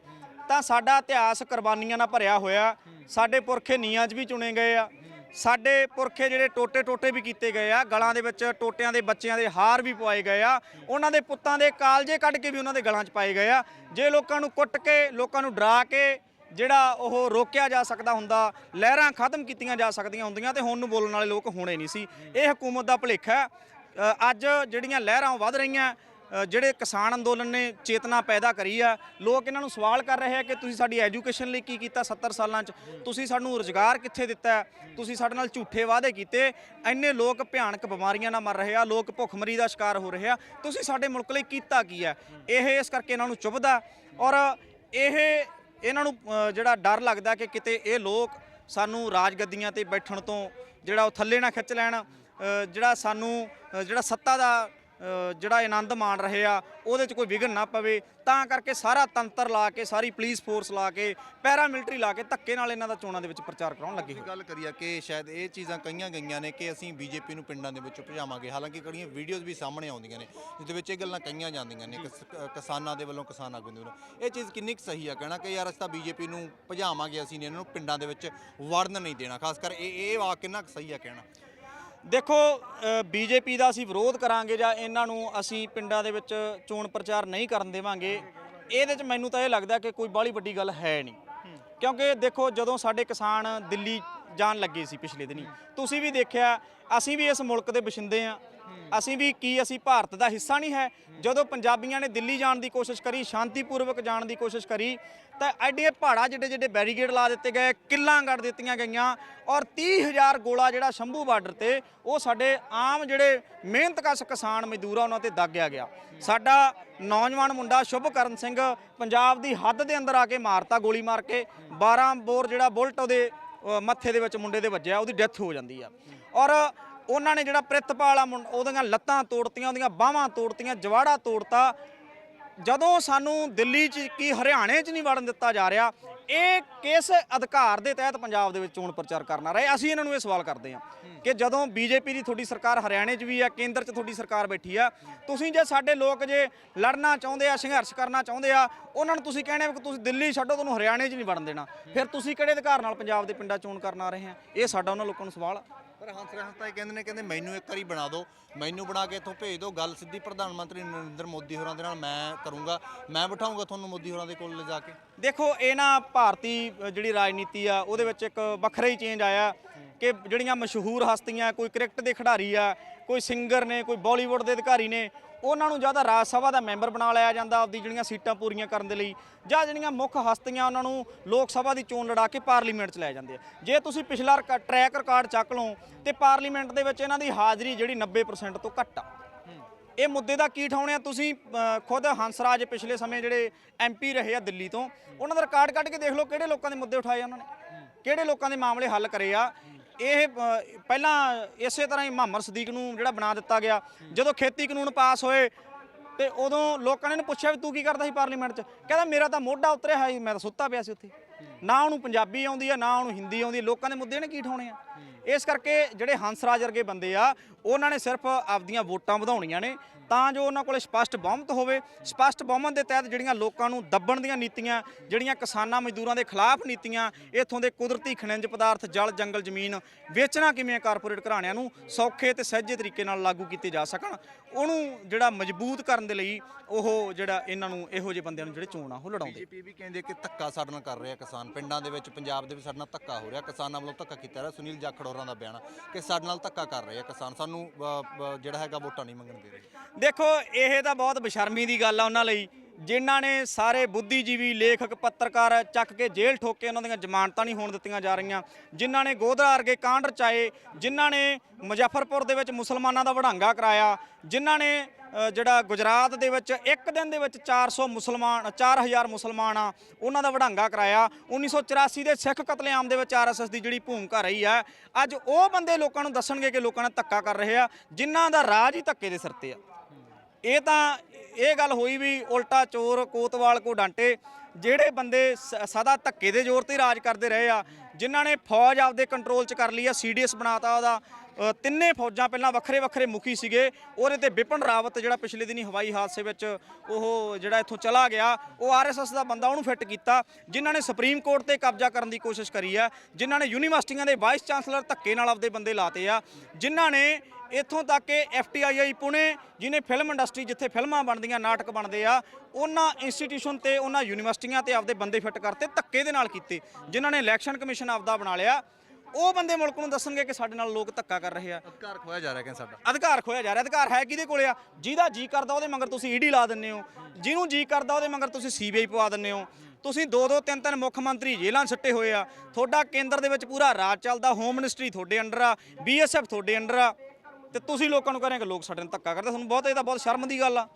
ਤਾਂ ਸਾਡਾ ਇਤਿਹਾਸ ਕੁਰਬਾਨੀਆਂ ਨਾਲ ਭਰਿਆ ਹੋਇਆ। ਸਾਡੇ ਪੁਰਖੇ ਨੀਆਂ 'ਚ ਵੀ ਚੁਣੇ ਗਏ ਆ। ਸਾਡੇ ਪੁਰਖੇ ਜਿਹੜੇ ਟੋਟੇ ਟੋਟੇ ਵੀ ਕੀਤੇ ਗਏ ਆ, ਗਲਾਂ ਦੇ ਵਿੱਚ ਟੋਟਿਆਂ ਦੇ ਬੱਚਿਆਂ ਦੇ ਹਾਰ ਵੀ ਪਵਾਏ ਗਏ ਆ, ਉਹਨਾਂ ਦੇ ਪੁੱਤਾਂ ਦੇ ਕਾਲਜੇ ਕੱਢ ਕੇ ਵੀ ਉਹਨਾਂ ਦੇ ਗਲਾਂ 'ਚ ਪਾਏ ਗਏ ਆ। ਜੇ ਲੋਕਾਂ ਨੂੰ ਕੁੱਟ ਕੇ, ਲੋਕਾਂ ਨੂੰ ਡਰਾ ਕੇ ਜਿਹੜਾ ਉਹ ਰੋਕਿਆ ਜਾ ਸਕਦਾ ਹੁੰਦਾ, ਲਹਿਰਾਂ ਖਤਮ ਕੀਤੀਆਂ ਜਾ ਸਕਦੀਆਂ ਹੁੰਦੀਆਂ ਤੇ ਹੁਣ ਨੂੰ ਬੋਲਣ ਵਾਲੇ ਲੋਕ ਹੋਣੇ ਨਹੀਂ ਸੀ। ਇਹ ਹਕੂਮਤ ਦਾ ਭੁਲੇਖਾ ਅੱਜ ਜਿਹੜੀਆਂ ਲਹਿਰਾਂ ਉਹ ਵੱਧ ਰਹੀਆਂ ਜਿਹੜੇ ਕਿਸਾਨ ਅੰਦੋਲਨ ਨੇ ਚੇਤਨਾ ਪੈਦਾ ਕਰੀ ਆ, ਲੋਕ ਇਹਨਾਂ ਨੂੰ ਸਵਾਲ ਕਰ ਰਹੇ ਆ ਕਿ ਤੁਸੀਂ ਸਾਡੀ ਐਜੂਕੇਸ਼ਨ ਲਈ ਕੀ ਕੀਤਾ 70 ਸਾਲਾਂ 'ਚ? ਤੁਸੀਂ ਸਾਨੂੰ ਰੋਜ਼ਗਾਰ ਕਿੱਥੇ ਦਿੱਤਾ? ਤੁਸੀਂ ਸਾਡੇ ਨਾਲ ਝੂਠੇ ਵਾਅਦੇ ਕੀਤੇ? ਇੰਨੇ ਲੋਕ ਭਿਆਨਕ ਬਿਮਾਰੀਆਂ ਨਾਲ ਮਰ ਰਹੇ ਆ, ਲੋਕ ਭੁੱਖਮਰੀ ਦਾ ਸ਼ਿਕਾਰ ਹੋ ਰਹੇ ਆ। ਤੁਸੀਂ ਸਾਡੇ ਮੁਲਕ ਲਈ ਕੀਤਾ ਕੀ ਹੈ ਇਹ, ਇਸ ਕਰਕੇ ਇਹਨਾਂ ਨੂੰ ਚੁਭਦਾ। ਔਰ ਇਹ, ਇਹਨਾਂ ਨੂੰ ਜਿਹੜਾ ਡਰ ਲੱਗਦਾ ਕਿ ਕਿਤੇ ਇਹ ਲੋਕ ਸਾਨੂੰ ਰਾਜ ਗੱਦੀਆਂ ਤੇ ਬੈਠਣ ਤੋਂ ਜਿਹੜਾ ਉਹ ਥੱਲੇ ਨਾ ਖਿੱਚ ਲੈਣ ਜਿਹੜਾ ਸਾਨੂੰ ਜਿਹੜਾ ਸੱਤਾ ਦਾ ਜਿਹੜਾ ਆਨੰਦ ਮਾਣ ਰਹੇ ਆ, ਉਹਦੇ 'ਚ ਕੋਈ ਵਿਘਨ ਨਾ ਪਵੇ। ਤਾਂ ਕਰਕੇ ਸਾਰਾ ਤੰਤਰ ਲਾ ਕੇ, ਸਾਰੀ ਪੁਲਿਸ ਫੋਰਸ ਲਾ ਕੇ ਪੈਰਾ ਮਿਲਟਰੀ ਲਾ ਕੇ ਧੱਕੇ ਨਾਲ ਇਹਨਾਂ ਦਾ ਚੋਣਾਂ ਦੇ ਵਿੱਚ ਪ੍ਰਚਾਰ ਕਰਾਉਣ ਲੱਗੇ ਹੋਏ। ਗੱਲ ਕਰੀਏ ਕਿ ਸ਼ਾਇਦ ਇਹ ਚੀਜ਼ਾਂ ਕਹੀਆਂ ਗਈਆਂ ਨੇ ਕਿ ਅਸੀਂ ਬੀਜੇਪੀ ਨੂੰ ਪਿੰਡਾਂ ਦੇ ਵਿੱਚ ਭਜਾਵਾਂਗੇ। ਹਾਲਾਂਕਿ ਕੜੀਆਂ ਵੀਡੀਓਜ਼ ਵੀ ਸਾਹਮਣੇ ਆਉਂਦੀਆਂ ਨੇ ਜਿਹਦੇ ਵਿੱਚ ਇਹ ਗੱਲਾਂ ਕਹੀਆਂ ਜਾਂਦੀਆਂ ਨੇ ਕਿਸਾਨਾਂ ਦੇ ਵੱਲੋਂ, ਕਿਸਾਨ ਆਗੂ ਦੇ ਵੱਲੋਂ ਇਹ ਚੀਜ਼ ਕਿੰਨੀ ਕੁ ਸਹੀ ਆ ਕਹਿਣਾ ਕਿ ਯਾਰ ਅਸੀਂ ਤਾਂ ਬੀਜੇਪੀ ਨੂੰ ਭਜਾਵਾਂਗੇ, ਅਸੀਂ ਨੇ ਇਹਨਾਂ ਨੂੰ ਪਿੰਡਾਂ ਦੇ ਵਿੱਚ ਵੜਨ ਨਹੀਂ ਦੇਣਾ। ਖਾਸ ਕਰ ਇਹ ਇਹ ਵਾ ਕਿੰਨਾ ਕੁ ਸਹੀ ਆ ਕਹਿਣਾ? ਦੇਖੋ ਬੀਜੇਪੀ ਦਾ ਅਸੀਂ ਵਿਰੋਧ ਕਰਾਂਗੇ ਜਾਂ ਇਹਨਾਂ ਨੂੰ ਅਸੀਂ ਪਿੰਡਾਂ ਦੇ ਵਿੱਚ ਚੋਣ ਪ੍ਰਚਾਰ ਨਹੀਂ ਕਰਨ ਦੇਵਾਂਗੇ, ਇਹਦੇ 'ਚ ਮੈਨੂੰ ਤਾਂ ਇਹ ਲੱਗਦਾ ਕਿ ਕੋਈ ਬਾਹਲੀ ਵੱਡੀ ਗੱਲ ਹੈ ਨਹੀਂ। ਕਿਉਂਕਿ ਦੇਖੋ, ਜਦੋਂ ਸਾਡੇ ਕਿਸਾਨ ਦਿੱਲੀ ਜਾਣ ਲੱਗੇ ਸੀ ਪਿਛਲੇ ਦਿਨੀ, ਤੁਸੀਂ ਵੀ ਦੇਖਿਆ, ਅਸੀਂ ਵੀ ਇਸ ਮੁਲਕ ਦੇ ਵਸਿੰਦੇ ਆ ਅਸੀਂ ਵੀ ਕੀ ਅਸੀਂ ਭਾਰਤ ਦਾ ਹਿੱਸਾ ਨਹੀਂ ਹੈ। ਜਦੋਂ ਪੰਜਾਬੀਆਂ ਨੇ ਦਿੱਲੀ ਜਾਣ ਦੀ ਕੋਸ਼ਿਸ਼ ਕਰੀ, ਸ਼ਾਂਤੀਪੂਰਵਕ ਜਾਣ ਦੀ ਕੋਸ਼ਿਸ਼ ਕਰੀ, ਤਾਂ ਐਡੇ ਪਹਾੜਾ ਜਿਹੜੇ ਜਿਹੜੇ ਬੈਰੀਗੇਡ ਲਾ ਦਿੱਤੇ ਗਏ, ਕਿੱਲਾਂ ਗੱਡ ਦਿੱਤੀਆਂ ਗਈਆਂ ਔਰ 30000 ਗੋਲਾ ਜਿਹੜਾ ਸ਼ੰਭੂ ਬਾਰਡਰ ਤੇ, ਉਹ ਸਾਡੇ ਆਮ ਜਿਹੜੇ ਮਿਹਨਤਕਸ਼ ਕਿਸਾਨ ਮਜ਼ਦੂਰ ਆ ਉਹਨਾਂ ਤੇ ਦਾਗਿਆ ਗਿਆ। ਸਾਡਾ ਨੌਜਵਾਨ ਮੁੰਡਾ ਸ਼ੁਭਕਰਨ ਸਿੰਘ ਪੰਜਾਬ ਦੀ ਹੱਦ ਦੇ ਅੰਦਰ ਆ ਕੇ ਮਾਰਤਾ ਗੋਲੀ ਮਾਰ ਕੇ 12 ਬੋਰ ਜਿਹੜਾ ਬੁਲਟ ਉਹਦੇ ਮੱਥੇ ਦੇ ਵਿੱਚ ਮੁੰਡੇ ਦੇ ਵੱਜਿਆ, ਉਹਦੀ ਡੈਥ ਹੋ ਜਾਂਦੀ ਆ। ਔਰ ਉਹਨਾਂ ਨੇ ਜਿਹੜਾ ਪ੍ਰਿਤਪਾਲ ਆ ਮੁੰ- ਉਹਦੀਆਂ ਲੱਤਾਂ ਤੋੜਤੀਆਂ, ਉਹਦੀਆਂ ਬਾਹਾਂ ਤੋੜਤੀਆਂ, ਜਵਾੜਾ ਤੋੜਤਾ। ਜਦੋਂ ਸਾਨੂੰ ਦਿੱਲੀ 'ਚ ਕੀ ਹਰਿਆਣੇ 'ਚ ਨਹੀਂ ਵੜਨ ਦਿੱਤਾ ਜਾ ਰਿਹਾ, ਇਹ ਕਿਸ ਅਧਿਕਾਰ ਦੇ ਤਹਿਤ ਪੰਜਾਬ ਦੇ ਵਿੱਚ ਚੋਣ ਪ੍ਰਚਾਰ ਕਰਨਾ ਰਹੇ? ਅਸੀਂ ਇਹਨਾਂ ਨੂੰ ਇਹ ਸਵਾਲ ਕਰਦੇ ਹਾਂ ਕਿ ਜਦੋਂ ਬੀਜੇਪੀ ਦੀ ਤੁਹਾਡੀ ਸਰਕਾਰ ਹਰਿਆਣੇ 'ਚ ਵੀ ਆ, ਕੇਂਦਰ 'ਚ ਤੁਹਾਡੀ ਸਰਕਾਰ ਬੈਠੀ ਆ, ਤੁਸੀਂ ਜੇ ਸਾਡੇ ਲੋਕ ਜੇ ਲੜਨਾ ਚਾਹੁੰਦੇ ਆ, ਸੰਘਰਸ਼ ਕਰਨਾ ਚਾਹੁੰਦੇ ਆ, ਉਹਨਾਂ ਨੂੰ ਤੁਸੀਂ ਕਹਿਣਾ ਵੀ ਕਿ ਤੁਸੀਂ ਦਿੱਲੀ ਛੱਡੋ, ਤੁਹਾਨੂੰ ਹਰਿਆਣੇ 'ਚ ਨਹੀਂ ਵੜਨ ਦੇਣਾ। ਫਿਰ ਤੁਸੀਂ ਕਿਹੜੇ ਅਧਿਕਾਰ ਨਾਲ ਪੰਜਾਬ ਦੇ ਪਿੰਡਾਂ ਚੋਣ ਕਰਨ ਆ ਰਹੇ ਆ? ਇਹ ਸਾਡਾ ਉਹਨਾਂ ਲੋਕਾਂ ਨੂੰ ਸਵਾਲ ਆ। ਪਰ ਹੰਸ ਰਾਜ ਤਾਂ ਇਹ ਕਹਿੰਦੇ ਨੇ, ਕਹਿੰਦੇ ਮੈਨੂੰ ਇੱਕ ਵਾਰੀ ਬਣਾ ਦਿਓ। ਮੈਨੂੰ ਬਣਾ ਕੇ ਇੱਥੋਂ ਭੇਜ ਦਿਓ। ਗੱਲ ਸਿੱਧੀ ਪ੍ਰਧਾਨ ਮੰਤਰੀ ਨਰਿੰਦਰ ਮੋਦੀ ਹੋਰਾਂ ਦੇ ਨਾਲ ਮੈਂ ਕਰੂੰਗਾ। ਮੈਂ ਬਿਠਾਉਂਗਾ ਤੁਹਾਨੂੰ ਮੋਦੀ ਹੋਰਾਂ ਦੇ ਕੋਲ ਲਿਜਾ ਕੇ। ਦੇਖੋ, ਇਹ ਨਾ ਭਾਰਤੀ ਜਿਹੜੀ ਰਾਜਨੀਤੀ ਆ, ਉਹਦੇ ਵਿੱਚ ਇੱਕ ਵੱਖਰਾ ਹੀ ਚੇਂਜ ਆਇਆ ਕਿ ਜਿਹੜੀਆਂ ਮਸ਼ਹੂਰ ਹਸਤੀਆਂ, ਕੋਈ ਕ੍ਰਿਕਟ ਦੇ ਖਿਡਾਰੀ ਆ, ਕੋਈ ਸਿੰਗਰ ਨੇ, ਕੋਈ ਬਾਲੀਵੁੱਡ ਦੇ ਅਧਿਕਾਰੀ ਨੇ ਉਹਨਾਂ ਨੂੰ ਜ਼ਿਆਦਾ ਰਾਜ ਸਭਾ ਦਾ ਮੈਂਬਰ ਬਣਾ ਲਿਆ ਜਾਂਦਾ ਆਪਦੀ ਜਿਹੜੀਆਂ ਸੀਟਾਂ ਪੂਰੀਆਂ ਕਰਨ ਦੇ ਲਈ ਜਾਂ ਜਿਹੜੀਆਂ ਮੁੱਖ ਹਸਤੀਆਂ ਉਹਨਾਂ ਨੂੰ ਲੋਕ ਸਭਾ ਦੀ ਚੋਣ ਲੜਾ ਕੇ ਪਾਰਲੀਮੈਂਟ 'ਚ ਲੈ ਜਾਂਦੇ ਆ। ਜੇ ਤੁਸੀਂ ਪਿਛਲਾ ਟਰੈਕ ਰਿਕਾਰਡ ਚੱਕ ਲਓ ਤੇ ਪਾਰਲੀਮੈਂਟ ਦੇ ਵਿੱਚ ਇਹਨਾਂ ਦੀ ਹਾਜ਼ਰੀ ਜਿਹੜੀ 90% ਤੋਂ ਘੱਟ ਆ। ਇਹ ਮੁੱਦੇ ਦਾ ਕੀ ਠਾਉਣੇ ਆ? ਤੁਸੀਂ ਅ, ਖੁਦ ਹੰਸਰਾਜ ਪਿਛਲੇ ਸਮੇਂ ਜਿਹੜੇ ਐਮਪੀ ਰਹੇ ਆ ਦਿੱਲੀ ਤੋਂ ਉਹਨਾਂ ਦਾ ਰਿਕਾਰਡ ਕੱਢ ਕੇ ਦੇਖ ਲਓ ਕਿਹੜੇ ਲੋਕਾਂ ਦੇ ਮੁੱਦੇ ਉਠਾਏ ਉਹਨਾਂ ਨੇ। ਕਿਹੜੇ ਲੋਕਾਂ ਦੇ ਮਾਮਲੇ ਹੱਲ ਕਰੇ ਆ? ਇਹ ਪਹਿਲਾਂ ਇਸੇ ਤਰ੍ਹਾਂ ਹੀ ਮੁਹੰਮਦ ਸਦੀਕ ਨੂੰ ਜਿਹੜਾ ਬਣਾ ਦਿੱਤਾ ਗਿਆ। ਜਦੋਂ ਖੇਤੀ ਕਾਨੂੰਨ ਪਾਸ ਹੋਏ ਤੇ ਉਦੋਂ ਲੋਕਾਂ ਨੇ ਇਹਨੂੰ ਪੁੱਛਿਆ ਵੀ ਤੂੰ ਕੀ ਕਰਦਾ ਸੀ ਪਾਰਲੀਮੈਂਟ 'ਚ? ਕਹਿੰਦਾ ਮੇਰਾ ਤਾਂ ਮੋਢਾ ਉਤਰਿਆ ਹੋਇਆ ਸੀ ਮੈਂ ਤਾਂ ਸੁੱਤਾ ਪਿਆ ਸੀ ਉੱਥੇ। ਨਾ ਉਹਨੂੰ ਪੰਜਾਬੀ ਆਉਂਦੀ ਆ, ਨਾ ਉਹਨੂੰ ਹਿੰਦੀ ਆਉਂਦੀ ਲੋਕਾਂ ਦੇ ਮੁੱਦੇ ਨੇ ਕੀ ਠਾਉਣੇ ਆ? ਇਸ ਕਰਕੇ ਜਿਹੜੇ ਹੰਸਰਾਜ ਵਰਗੇ ਬੰਦੇ ਆ, ਉਹਨਾਂ ਨੇ ਸਿਰਫ ਆਪਦੀਆਂ ਵੋਟਾਂ ਵਧਾਉਣੀਆਂ ਨੇ। ਤਾਂ ਜੋ ਉਹਨਾਂ ਕੋਲੇ ਸਪਸ਼ਟ ਬਹੁਮਤ ਹੋਵੇ, ਸਪਸ਼ਟ ਬਹੁਮਤ ਦੇ ਤਹਿਤ ਜਿਹੜੀਆਂ ਲੋਕਾਂ ਨੂੰ ਦੱਬਣ ਦੀਆਂ ਨੀਤੀਆਂ, ਜਿਹੜੀਆਂ ਕਿਸਾਨਾਂ ਮਜ਼ਦੂਰਾਂ ਦੇ ਖਿਲਾਫ ਨੀਤੀਆਂ, ਇੱਥੋਂ ਦੇ ਕੁਦਰਤੀ ਖਣਿਜ ਪਦਾਰਥ, ਜਲ, ਜੰਗਲ, ਜ਼ਮੀਨ ਵੇਚਣਾ ਕਿਵੇਂ ਕਾਰਪੋਰੇਟ ਘਰਾਣਿਆਂ ਨੂੰ, ਸੌਖੇ ਤੇ ਸਹਿਜੇ ਤਰੀਕੇ ਨਾਲ ਲਾਗੂ ਕੀਤੇ ਜਾ ਸਕਣ, ਉਹਨੂੰ ਜਿਹੜਾ ਮਜ਼ਬੂਤ ਕਰਨ ਦੇ ਲਈ ਉਹ ਜਿਹੜਾ ਇਹਨਾਂ ਨੂੰ ਇਹੋ ਜਿਹੇ ਬੰਦਿਆਂ ਨੂੰ ਜਿਹੜੇ ਚੋਣ ਆ, ਉਹ ਲੜਾਉਂਦੇ। ਬੀਜੇਪੀ ਵੀ ਕਹਿੰਦੇ ਕਿ ਧੱਕਾ ਸਾਡੇ ਨਾਲ ਕਰ ਰਿਹਾ ਕਿਸਾਨ, ਪਿੰਡਾਂ ਦੇ ਵਿੱਚ, ਪੰਜਾਬ ਦੇ ਵਿੱਚ ਸਾਡੇ ਨਾਲ ਧੱਕਾ ਹੋ ਰਿਹਾ, ਕਿਸਾਨਾਂ ਵੱਲੋਂ ਧੱਕਾ ਕੀਤਾ ਰਿਹਾ, ਸੁਨੀਲ ਜਾਖੜ ਹੋਰਾਂ ਦਾ ਬਿਆਨ ਕਿ ਸਾਡੇ ਨਾਲ ਧੱਕਾ ਕਰ ਰਹੇ ਆ ਕਿਸਾਨ, ਸਾਨੂੰ ਜਿਹੜਾ ਹੈਗਾ ਵੋਟਾਂ ਨਹੀਂ ਮੰਗਣ ਦੇ ਰਹੇ। ਦੇਖੋ, ਇਹ ਤਾਂ ਬਹੁਤ ਬੇਸ਼ਰਮੀ ਦੀ ਗੱਲ ਆ ਉਹਨਾਂ ਲਈ। ਜਿਨ੍ਹਾਂ ਨੇ ਸਾਰੇ ਬੁੱਧੀਜੀਵੀ ਲੇਖਕ, ਪੱਤਰਕਾਰ ਚੱਕ ਕੇ ਜੇਲ੍ਹ ਠੋਕ ਕੇ ਉਹਨਾਂ ਦੀਆਂ ਜ਼ਮਾਨਤਾਂ ਨਹੀਂ ਹੋਣ ਦਿੱਤੀਆਂ ਜਾ ਰਹੀਆਂ। ਜਿਨ੍ਹਾਂ ਨੇ ਗੋਧਰਾ ਵਰਗੇ ਕਾਂਡ ਰਚਾਏ, ਜਿਨ੍ਹਾਂ ਨੇ ਮੁਜ਼ੱਫਰਪੁਰ ਦੇ ਵਿੱਚ ਮੁਸਲਮਾਨਾਂ ਦਾ ਵਢਾਂਗਾ ਕਰਾਇਆ, ਜਿਨ੍ਹਾਂ ਨੇ ਜਿਹੜਾ ਗੁਜਰਾਤ ਦੇ ਵਿੱਚ ਇੱਕ ਦਿਨ ਦੇ ਵਿੱਚ 400 ਮੁਸਲਮਾਨ 4000 ਮੁਸਲਮਾਨ ਆ, ਉਹਨਾਂ ਦਾ ਵਢਾਂਗਾ ਕਰਾਇਆ। 1984 ਦੇ ਸਿੱਖ ਕਤਲੇਆਮ ਦੇ ਵਿੱਚ ਆਰਐਸਐਸ ਦੀ ਜਿਹੜੀ ਭੂਮਿਕਾ ਰਹੀ ਆ, ਅੱਜ ਉਹ ਬੰਦੇ ਲੋਕਾਂ ਨੂੰ ਦੱਸਣਗੇ ਕਿ ਲੋਕਾਂ ਨਾਲ ਧੱਕਾ ਕਰ ਰਹੇ ਆ, ਜਿਨ੍ਹਾਂ ਦਾ ਰਾਜ ਹੀ ਧੱਕੇ ਦੇ ਸਿਰ ਤੇ ਆ। ਇਹ ਤਾਂ ਇਹ ਗੱਲ ਹੋਈ ਵੀ ਉਲਟਾ ਚੋਰ, ਕੋਤਵਾਲ ਕੋ ਡਾਂਟੇ ਜਿਹੜੇ ਬੰਦੇ ਸ- ਸਦਾ ਧੱਕੇ ਦੇ ਜ਼ੋਰ ਤੇ ਰਾਜ ਕਰਦੇ ਰਹੇ ਆ, ਜਿਨ੍ਹਾਂ ਨੇ ਫੌਜ ਆਪਦੇ ਕੰਟਰੋਲ 'ਚ ਕਰ ਲਈ ਆ ਸੀਡੀਐਸ ਬਣਾਤਾ ਉਹਦਾ। ਤਿੰਨੇ ਫੌਜਾਂ ਪਹਿਲਾਂ ਵੱਖਰੇ ਵੱਖਰੇ ਮੁਖੀ ਸੀਗੇ। ਉਹਦੇ ਤੇ ਵਿਪਨ ਰਾਵਤ ਜਿਹੜਾ ਪਿਛਲੇ ਦਿਨੀ ਹਵਾਈ ਹਾਦਸੇ ਵਿੱਚ ਉਹ ਜਿਹੜਾ ਇੱਥੋਂ ਚਲਾ ਗਿਆ, ਉਹ ਆਰਐਸਐਸ ਦਾ ਬੰਦਾ ਉਹਨੂੰ ਫਿੱਟ ਕੀਤਾ, ਜਿਨ੍ਹਾਂ ਨੇ ਸੁਪਰੀਮ ਕੋਰਟ ਤੇ ਕਬਜ਼ਾ ਕਰਨ ਦੀ ਕੋਸ਼ਿਸ਼ ਕਰੀ ਆ, ਜਿਨ੍ਹਾਂ ਨੇ ਯੂਨੀਵਰਸਿਟੀਆਂ ਦੇ ਵਾਈਸ ਚਾਂਸਲਰ ਧੱਕੇ ਨਾਲ ਆਪਦੇ ਬੰਦੇ ਲਾਤੇ ਆ, ਜਿਨ੍ਹਾਂ ਨੇ ਇੱਥੋਂ ਤੱਕ ਕਿ ਐਫਟੀਆਈਆਈ ਪੁਣੇ, ਜਿਹਨੇ ਫਿਲਮ ਇੰਡਸਟਰੀ ਜਿੱਥੇ ਫਿਲਮਾਂ ਬਣਦੀਆਂ, ਨਾਟਕ ਬਣਦੇ ਆ, ਉਹਨਾਂ ਇੰਸਟੀਟਿਊਸ਼ਨ ਤੇ, ਉਹਨਾਂ ਯੂਨੀਵਰਸਿਟੀਆਂ ਤੇ ਆਪਦੇ ਬੰਦੇ ਫਿੱਟ ਕਰਤੇ, ਧੱਕੇ ਦੇ ਨਾਲ ਕੀਤੇ, ਜਿਨ੍ਹਾਂ ਨੇ ਇਲੈਕਸ਼ਨ ਕਮਿਸ਼ਨ ਆਪਦਾ ਬਣਾ ਲਿਆ। ਉਹ ਬੰਦੇ ਮੁਲਕ ਨੂੰ ਦੱਸਣਗੇ ਕਿ ਸਾਡੇ ਨਾਲ ਲੋਕ ਧੱਕਾ ਕਰ ਰਹੇ ਆ। ਅਧਿਕਾਰ ਖੋਇਆ ਜਾ ਰਿਹਾ ਕਿ ਸਾਡਾ? ਅਧਿਕਾਰ ਖੋਇਆ ਜਾ ਰਿਹਾ। ਅਧਿਕਾਰ ਹੈ ਕਿਹਦੇ ਕੋਲੇ ਆ? ਜਿਹਦਾ ਜੀ ਕਰਦਾ ਉਹਦੇ ਮਗਰ ਤੁਸੀਂ ਈਡੀ ਲਾ ਦਿੰਦੇ ਹੋ। ਜਿਹਨੂੰ ਜੀ ਕਰਦਾ ਉਹਦੇ ਮਗਰ ਤੁਸੀਂ ਸੀਬੀਆਈ ਪਵਾ ਦਿੰਦੇ ਹੋ। ਤੁਸੀਂ ਦੋ ਦੋ ਤਿੰਨ ਤਿੰਨ ਮੁੱਖ ਮੰਤਰੀ ਜੇਲ੍ਹਾਂ ਸੱਟੇ ਹੋਏ ਆ। ਤੁਹਾਡਾ ਕੇਂਦਰ ਦੇ ਵਿੱਚ ਪੂਰਾ ਰਾਜ ਚੱਲਦਾ। ਹੋਮ ਮਿਨਿਸਟਰੀ ਤੁਹਾਡੇ ਅੰਡਰ ਆ। ਬੀਐਸਐਫ ਤੁਹਾਡੇ ਅੰਡਰ ਆ। ਤੇ ਤੁਸੀਂ ਲੋਕਾਂ ਨੂੰ ਕਹਿੰਦੇ ਕਿ ਲੋਕ ਸਾਡੇ ਨਾਲ ਧੱਕਾ ਕਰਦੇ ਤੁਹਾਨੂੰ ਬਹੁਤ ਇਹ ਤਾਂ ਬਹੁਤ ਸ਼ਰਮ ਦੀ ਗੱਲ ਆ।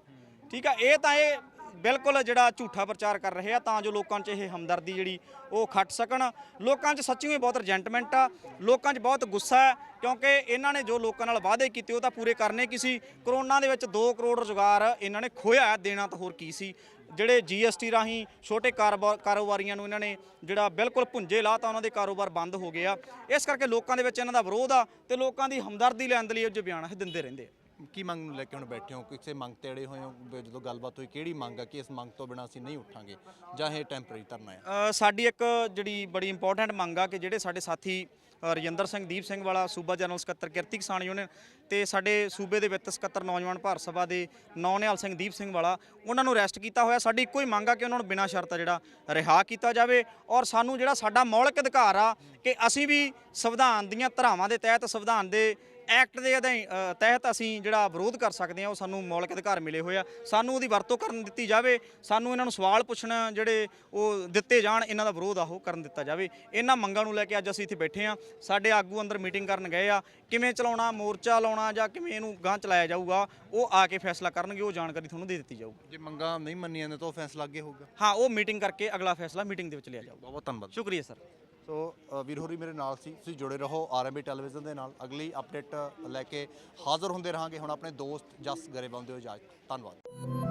ਠੀਕ ਆ? ਇਹ ਤਾਂ ਇਹ ਬਿਲਕੁਲ ਜਿਹੜਾ ਝੂਠਾ ਪ੍ਰਚਾਰ ਕਰ ਰਹੇ ਆ, ਤਾਂ ਜੋ ਲੋਕਾਂ 'ਚ ਇਹ ਹਮਦਰਦੀ ਜਿਹੜੀ ਉਹ ਖੱਟ ਸਕਣ। ਲੋਕਾਂ 'ਚ ਸੱਚੀ ਹੀ ਬਹੁਤ ਰਜੈਂਟਮੈਂਟ ਆ, ਲੋਕਾਂ 'ਚ ਬਹੁਤ ਗੁੱਸਾ ਹੈ, ਕਿਉਂਕਿ ਇਹਨਾਂ ਨੇ ਜੋ ਲੋਕਾਂ ਨਾਲ ਵਾਅਦੇ ਕੀਤੇ, ਉਹ ਤਾਂ ਪੂਰੇ ਕਰਨੇ ਕੀ ਸੀ? ਕਰੋਨਾ ਦੇ ਵਿੱਚ 2 ਕਰੋੜ ਰੁਜ਼ਗਾਰ ਇਹਨਾਂ ਨੇ ਖੋਇਆ ਦੇਣਾ ਤਾਂ ਹੋਰ ਕੀ ਸੀ? ਜਿਹੜੇ ਜੀਐਸਟੀ ਰਾਹੀਂ ਛੋਟੇ ਕਾਰੋਬਾਰ ਕਾਰੋਬਾਰੀਆਂ ਨੂੰ ਇਹਨਾਂ ਨੇ ਜਿਹੜਾ ਬਿਲਕੁਲ ਭੁੰਜੇ ਲਾਤਾ, ਉਹਨਾਂ ਦੇ ਕਾਰੋਬਾਰ ਬੰਦ ਹੋ ਗਏ ਆ। ਇਸ ਕਰਕੇ ਲੋਕਾਂ ਦੇ ਵਿੱਚ ਇਹਨਾਂ ਦਾ ਵਿਰੋਧ ਆ, ਤੇ ਲੋਕਾਂ ਦੀ ਹਮਦਰਦੀ ਲੈਣ ਦੇ ਲਈ ਉਹ ਜੋ ਬਿਆਨ ਇਹ ਦਿੰਦੇ ਰਹਿੰਦੇ ਆ। ਕੀ ਮੰਗ ਨੂੰ ਲੈ ਕੇ ਹੁਣ ਬੈਠੇ ਹੋ? ਕਿਸੇ ਮੰਗ ਤੇ ਅੜੇ ਹੋਏ ਹੋ? ਵੀ ਜਦੋਂ ਗੱਲਬਾਤ ਹੋਈ ਕਿਹੜੀ ਮੰਗ ਆ ਕਿ ਇਸ ਮੰਗ ਤੋਂ ਬਿਨਾਂ ਅਸੀਂ ਨਹੀਂ ਉੱਠਾਂਗੇ? ਜਾਂ ਇਹ ਟੈਂਪਰੇਰੀ ਧਰਨਾ ਹੈ? ਅ, ਸਾਡੀ ਇੱਕ ਜਿਹੜੀ ਬੜੀ ਇੰਪੋਰਟੈਂਟ ਮੰਗ ਆ ਕਿ ਜਿਹੜੇ ਸਾਡੇ ਸਾਥੀ ਅ, ਰਜਿੰਦਰ ਸਿੰਘ ਦੀਪ ਸਿੰਘ ਵਾਲਾ ਸੂਬਾ ਜਨਰਲ ਸਕੱਤਰ ਕਿਰਤੀ ਕਿਸਾਨ ਯੂਨੀਅਨ ਤੇ ਸਾਡੇ ਸੂਬੇ ਦੇ ਵਿੱਤ ਸਕੱਤਰ ਨੌਜਵਾਨ ਭਾਰਤ ਸਭਾ ਦੇ ਨੌਨਿਹਾਲ ਸਿੰਘ ਦੀਪ ਸਿੰਘ ਵਾਲਾ ਉਹਨਾਂ ਨੂੰ ਅਰੈਸਟ ਕੀਤਾ ਹੋਇਆ। ਸਾਡੀ ਇੱਕੋ ਹੀ ਮੰਗ ਆ ਕਿ ਉਹਨਾਂ ਨੂੰ ਬਿਨਾਂ ਸ਼ਰਤ ਆ ਜਿਹੜਾ ਰਿਹਾ ਕੀਤਾ ਜਾਵੇ ਔਰ ਸਾਨੂੰ ਜਿਹੜਾ ਸਾਡਾ ਮੌਲਿਕ ਅਧਿਕਾਰ ਆ ਕਿ ਅਸੀਂ ਵੀ ਸੰਵਿਧਾਨ ਦੀਆਂ ਧਾਰਾਵਾਂ ਦੇ ਤਹਿਤ ਸੰਵਿਧਾਨ ਦੇ ਐਕਟ ਦੇ ਅਧੀਨ, ਅ, ਤਹਿਤ ਅਸੀਂ ਜਿਹੜਾ ਵਿਰੋਧ ਕਰ ਸਕਦੇ ਹਾਂ ਉਹ ਸਾਨੂੰ ਮੌਲਿਕ ਅਧਿਕਾਰ ਮਿਲੇ ਹੋਏ ਆ। ਸਾਨੂੰ ਉਹਦੀ ਵਰਤੋਂ ਕਰਨ ਦਿੱਤੀ ਜਾਵੇ ਸਾਨੂੰ ਇਹਨਾਂ ਨੂੰ ਸਵਾਲ ਪੁੱਛਣ ਜਿਹੜੇ ਉਹ ਦਿੱਤੇ ਜਾਣ ਇਹਨਾਂ ਦਾ ਵਿਰੋਧ ਆ ਉਹ ਕਰਨ ਦਿੱਤਾ ਜਾਵੇ। ਇਹਨਾਂ ਮੰਗਾਂ ਨੂੰ ਲੈ ਕੇ ਅੱਜ ਅਸੀਂ ਇੱਥੇ ਬੈਠੇ ਆ ਸਾਡੇ ਆਗੂ ਅੰਦਰ ਮੀਟਿੰਗ ਕਰਨ ਗਏ ਆ। ਕਿਵੇਂ ਚਲਾਉਣਾ ਮੋਰਚਾ ਲਾਉਣਾ ਜਾਂ ਕਿਵੇਂ ਇਹਨੂੰ ਗਾਂਹ ਚਲਾਇਆ ਜਾਊਗਾ ਉਹ ਆ ਕੇ ਫੈਸਲਾ ਕਰਨਗੇ ਉਹ ਜਾਣਕਾਰੀ ਤੁਹਾਨੂੰ ਦੇ ਦਿੱਤੀ ਜਾਊਗੀ। ਜੇ ਮੰਗਾਂ ਨਹੀਂ ਮੰਨੀਆਂ ਤਾਂ ਉਹ ਫੈਸਲਾ ਅੱਗੇ ਹੋਊਗਾ। ਹਾਂ ਉਹ ਮੀਟਿੰਗ ਕਰਕੇ ਅਗਲਾ ਫੈਸਲਾ ਮੀਟਿੰਗ ਦੇ ਵਿੱਚ ਲਿਆ ਜਾਊਗਾ। ਬਹੁਤ ਧੰਨਵਾਦ। ਸ਼ੁਕਰੀਆ ਸਰ। ਸੋ ਅ, ਵੀਰ ਹੋਰੀ ਮੇਰੇ ਨਾਲ ਸੀ। ਤੁਸੀਂ ਜੁੜੇ ਰਹੋ ਆਰਐਮਬੀ ਟੈਲੀਵਿਜ਼ਨ ਦੇ ਨਾਲ। ਅਗਲੀ ਅਪਡੇਟ ਲੈ ਕੇ ਹਾਜ਼ਰ ਹੁੰਦੇ ਰਹਾਂਗੇ। ਹੁਣ ਆਪਣੇ ਦੋਸਤ ਜਸ ਗਰੇਵਾਲ ਦੇ ਇਜਾਜ਼ਤ ਧੰਨਵਾਦ।